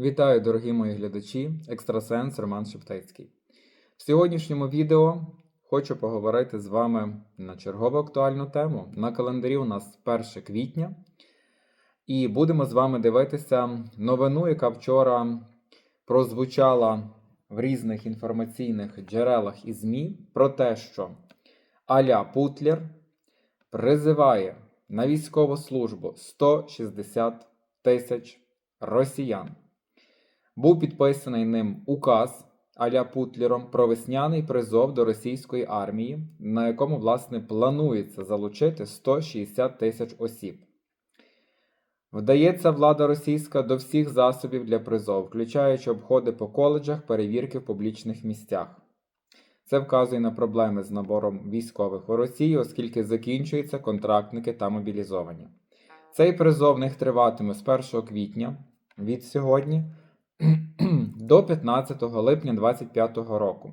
Вітаю, дорогі мої глядачі, екстрасенс Роман Шептицький. В сьогоднішньому відео хочу поговорити з вами на чергову актуальну тему. На календарі у нас 1 квітня, і будемо з вами дивитися новину, яка вчора прозвучала в різних інформаційних джерелах і ЗМІ про те, що Аля Путлер призиває на військову службу 160 тисяч росіян. Був підписаний ним указ Аля Путлером про весняний призов до російської армії, на якому, власне, планується залучити 160 тисяч осіб. Вдається влада російська до всіх засобів для призову, включаючи обходи по коледжах, перевірки в публічних місцях. Це вказує на проблеми з набором військових у Росії, оскільки закінчуються контрактники та мобілізовані. Цей призов них триватиме з 1 квітня від сьогодні до 15 липня 2025 року.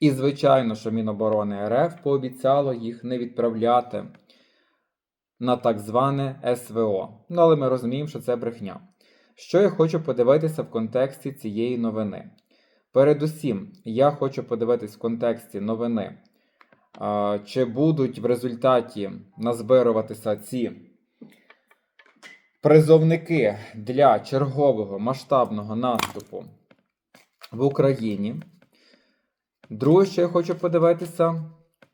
І, звичайно, що Міноборони РФ пообіцяло їх не відправляти на так зване СВО. Ну, але ми розуміємо, що це брехня. Що я хочу подивитися в контексті цієї новини? Передусім, я хочу подивитись в контексті новини, чи будуть в результаті назбируватися ці призовники для чергового масштабного наступу в Україні. Друге, що я хочу подивитися,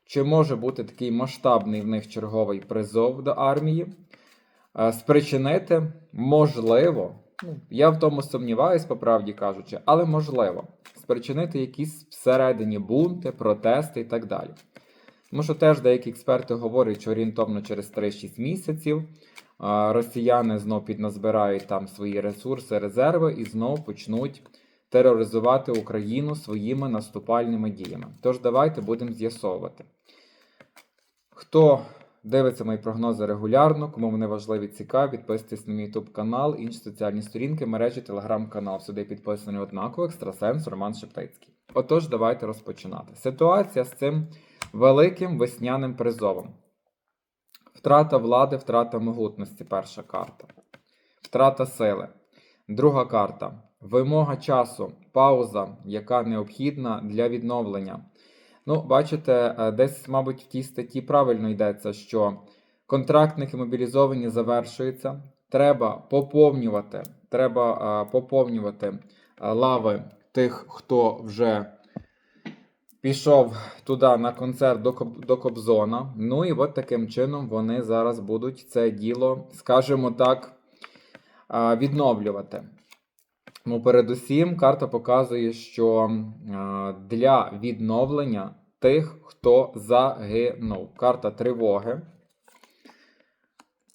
чи може бути такий масштабний в них черговий призов до армії. Е, Спричинити можливо, ну, я в тому сумніваюсь, по правді кажучи, але можливо, спричинити якісь всередині бунти, протести і так далі. Тому що теж деякі експерти говорять, що орієнтовно через 3-6 місяців росіяни знов підназбирають там свої ресурси, резерви і знов почнуть тероризувати Україну своїми наступальними діями. Тож давайте будемо з'ясовувати. Хто дивиться мої прогнози регулярно, кому вони важливі цікаві, підписуйтесь на мій YouTube канал, інші соціальні сторінки, мережі, телеграм-канал. Сюди підписаний однаково екстрасенс Роман Шептицький. Отож, давайте розпочинати. Ситуація з цим великим весняним призовом. Втрата влади, втрата могутності перша карта. Втрата сили. Друга карта. Вимога часу, пауза, яка необхідна для відновлення. Ну, бачите, е, десь, мабуть, в тій статті правильно йдеться, що контрактники мобілізовані завершуються. Треба поповнювати, треба е, поповнювати е, лави тих, хто вже пішов туди на концерт до, до Кобзона. Ну і от таким чином вони зараз будуть це діло, скажімо так, відновлювати. Ну, передусім, карта показує, що для відновлення тих, хто загинув. Карта тривоги,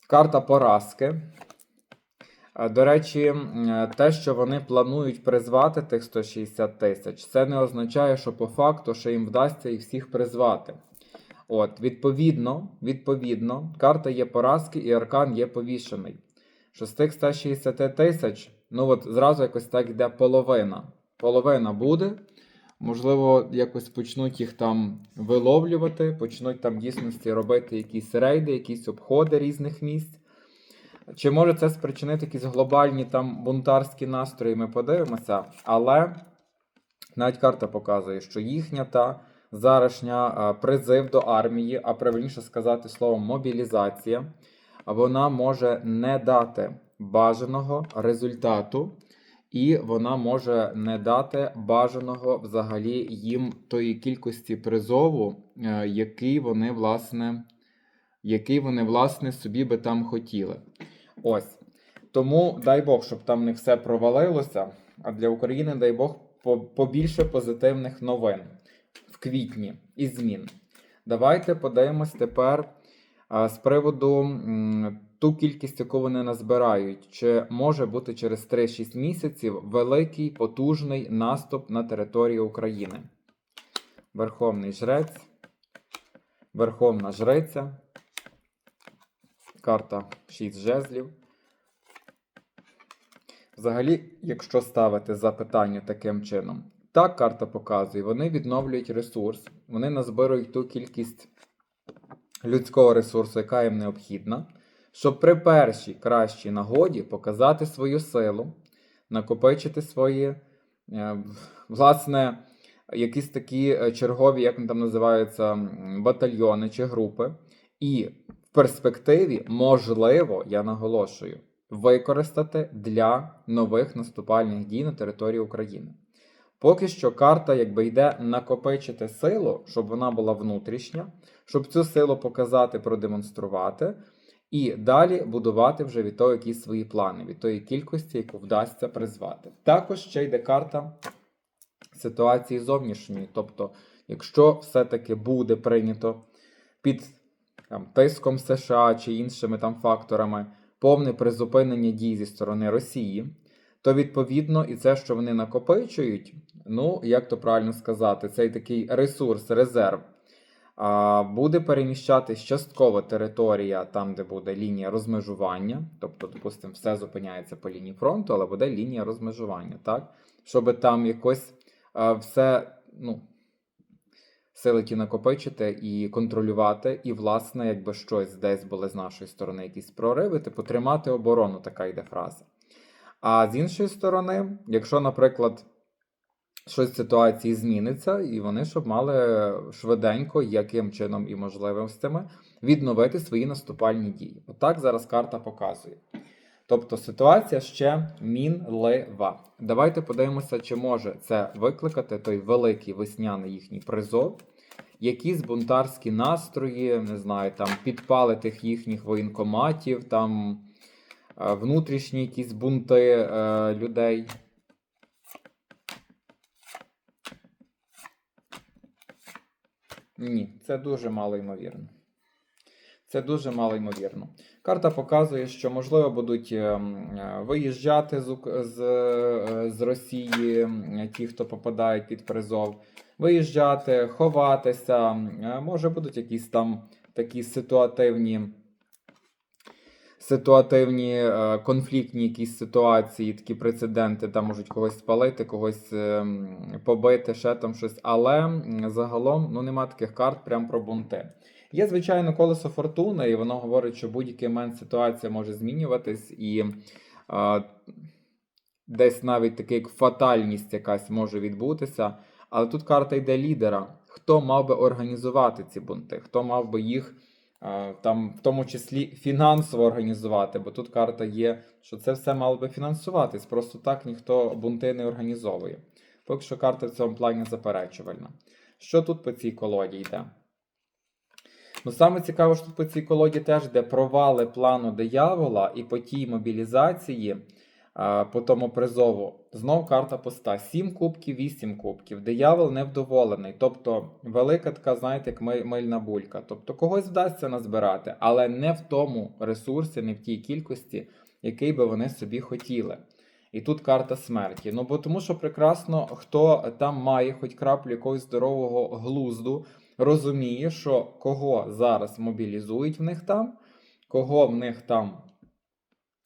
карта поразки. До речі, е, те, що вони планують призвати тих 160 тисяч, це не означає, що по факту що їм вдасться їх всіх призвати. От, відповідно, відповідно, карта є поразки і аркан є повішений. Що з тих 160 тисяч, ну от зразу якось так йде половина. Половина буде. Можливо, якось почнуть їх там виловлювати, почнуть там в дійсності робити якісь рейди, якісь обходи різних місць. Чи може це спричинити якісь глобальні там бунтарські настрої, ми подивимося. Але навіть карта показує, що їхня та зарашня призив до армії, а правильніше сказати словом мобілізація, вона може не дати бажаного результату, і вона може не дати бажаного взагалі їм тої кількості призову, е, який вони, власне, який вони, власне, собі би там хотіли. Ось. Тому дай Бог, щоб там не все провалилося. А для України, дай Бог, побільше позитивних новин в квітні і змін. Давайте подивимось тепер з приводу ту кількість, яку вони назбирають. Чи може бути через 3-6 місяців великий потужний наступ на територію України? Верховний жрець, Верховна жриця, карта 6 жезлів. Взагалі, якщо ставити запитання таким чином, так карта показує, вони відновлюють ресурс, вони назбирують ту кількість людського ресурсу, яка їм необхідна, щоб при першій кращій нагоді показати свою силу, накопичити свої, е, власне, якісь такі е, чергові, як вони там називаються, батальйони чи групи. І перспективі, можливо, я наголошую, використати для нових наступальних дій на території України. Поки що карта якби йде накопичити силу, щоб вона була внутрішня, щоб цю силу показати, продемонструвати, і далі будувати вже від того якісь свої плани, від тої кількості, яку вдасться призвати. Також ще йде карта ситуації зовнішньої. Тобто, якщо все-таки буде прийнято під там, тиском США чи іншими там факторами повне призупинення дій зі сторони Росії, то відповідно і це, що вони накопичують, ну як то правильно сказати, цей такий ресурс, резерв. Буде переміщатись частково територія там, де буде лінія розмежування, тобто, допустимо, все зупиняється по лінії фронту, але буде лінія розмежування, так? Щоб там якось все, ну, сили ті накопичити і контролювати, і, власне, якби щось десь були з нашої сторони якісь прориви, типу тримати оборону, така йде фраза. А з іншої сторони, якщо, наприклад, щось в ситуації зміниться, і вони щоб мали швиденько, яким чином і можливостями відновити свої наступальні дії. Отак зараз карта показує. Тобто ситуація ще мінлива. Давайте подивимося, чи може це викликати той великий весняний їхній призов, якісь бунтарські настрої, не знаю, там підпали тих їхніх воєнкоматів, там е, внутрішні якісь бунти е, людей. Ні, це дуже мало ймовірно. Це дуже мало ймовірно. Карта показує, що можливо будуть ем, е, виїжджати з, з, е, з Росії ті, хто попадають під призов, виїжджати, ховатися. Е, Може будуть якісь там такі ситуативні. Ситуативні е, конфліктні якісь ситуації, такі прецеденти, там можуть когось спалити, когось ем, побити, ще там щось. Але загалом ну, нема таких карт прям про бунти. Є, звичайно, колесо фортуни, і воно говорить, що будь-який момент ситуація може змінюватись, і а, десь навіть таке, як фатальність якась може відбутися. Але тут карта йде лідера. Хто мав би організувати ці бунти? Хто мав би їх а, там, в тому числі, фінансово організувати? Бо тут карта є, що це все мало би фінансуватись. Просто так ніхто бунти не організовує. Поки що карта в цьому плані заперечувальна. Що тут по цій колоді йде? Ну, саме цікаво, що тут по цій колоді теж йде провали плану диявола, і по тій мобілізації, по тому призову, знов карта пуста. 7 кубків, 8 кубків. Диявол невдоволений. Тобто велика така, знаєте, як мильна булька. Тобто когось вдасться назбирати, але не в тому ресурсі, не в тій кількості, який би вони собі хотіли. І тут карта смерті. Ну бо тому, що прекрасно, хто там має хоч краплю якогось здорового глузду, розуміє, що кого зараз мобілізують в них там, кого в них там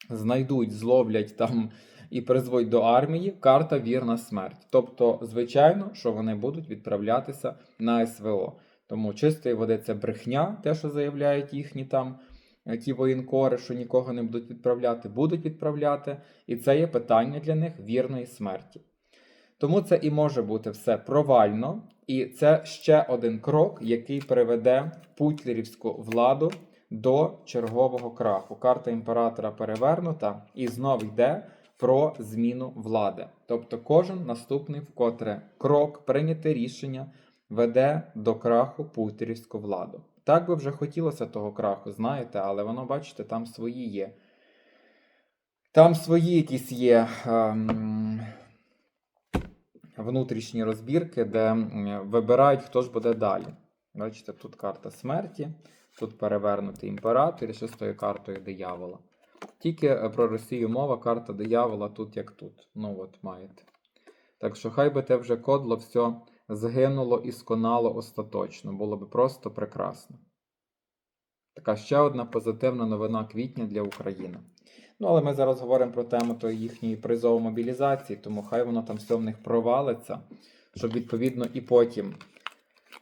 знайдуть, зловлять там і призводять до армії, карта вірна смерть. Тобто, звичайно, що вони будуть відправлятися на СВО. Тому чистої води це брехня, те, що заявляють їхні там е, ті воєнкори, що нікого не будуть відправляти, будуть відправляти. І це є питання для них вірної смерті. Тому це і може бути все провально, і це ще один крок, який приведе путлерівську владу до чергового краху. Карта імператора перевернута і знов йде про зміну влади. Тобто кожен наступний вкотре крок, прийняте рішення веде до краху путлерівську владу. Так би вже хотілося того краху, знаєте, але воно, бачите, там свої є. Там свої якісь є. Ем внутрішні розбірки, де вибирають, хто ж буде далі. Бачите, тут карта смерті, тут перевернутий імператор і ще з тою картою диявола. Тільки е, про Росію мова, карта диявола тут як тут. Ну от маєте. Так що хай би те вже кодло все згинуло і сконало остаточно. Було би просто прекрасно. Така ще одна позитивна новина квітня для України. Ну, але ми зараз говоримо про тему тої їхньої призової мобілізації, тому хай воно там все в них провалиться, щоб відповідно і потім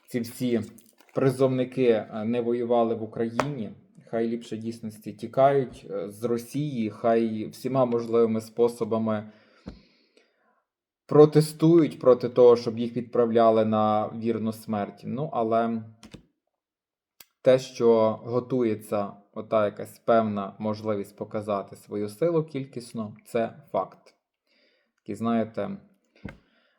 ці всі призовники е, не воювали в Україні. Хай ліпше дійсності тікають е, з Росії, хай всіма можливими способами протестують проти того, щоб їх відправляли на вірну смерть. Ну, але те, що готується ота якась певна можливість показати свою силу кількісно, це факт. Такий, знаєте,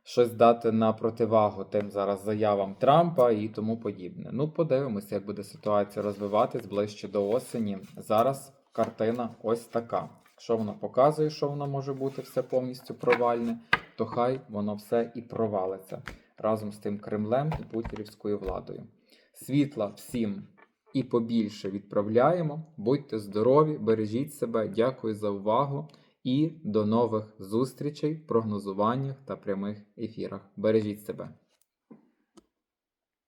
щось дати на противагу тим зараз заявам Трампа і тому подібне. Ну, подивимося, як буде ситуація розвиватись ближче до осені. Зараз картина ось така. Що воно показує, що воно може бути все повністю провальне, то хай воно все і провалиться разом з тим Кремлем і путірівською владою. Світла всім і побільше відправляємо. Будьте здорові, бережіть себе, дякую за увагу і до нових зустрічей прогнозуваннях та прямих ефірах. Бережіть себе.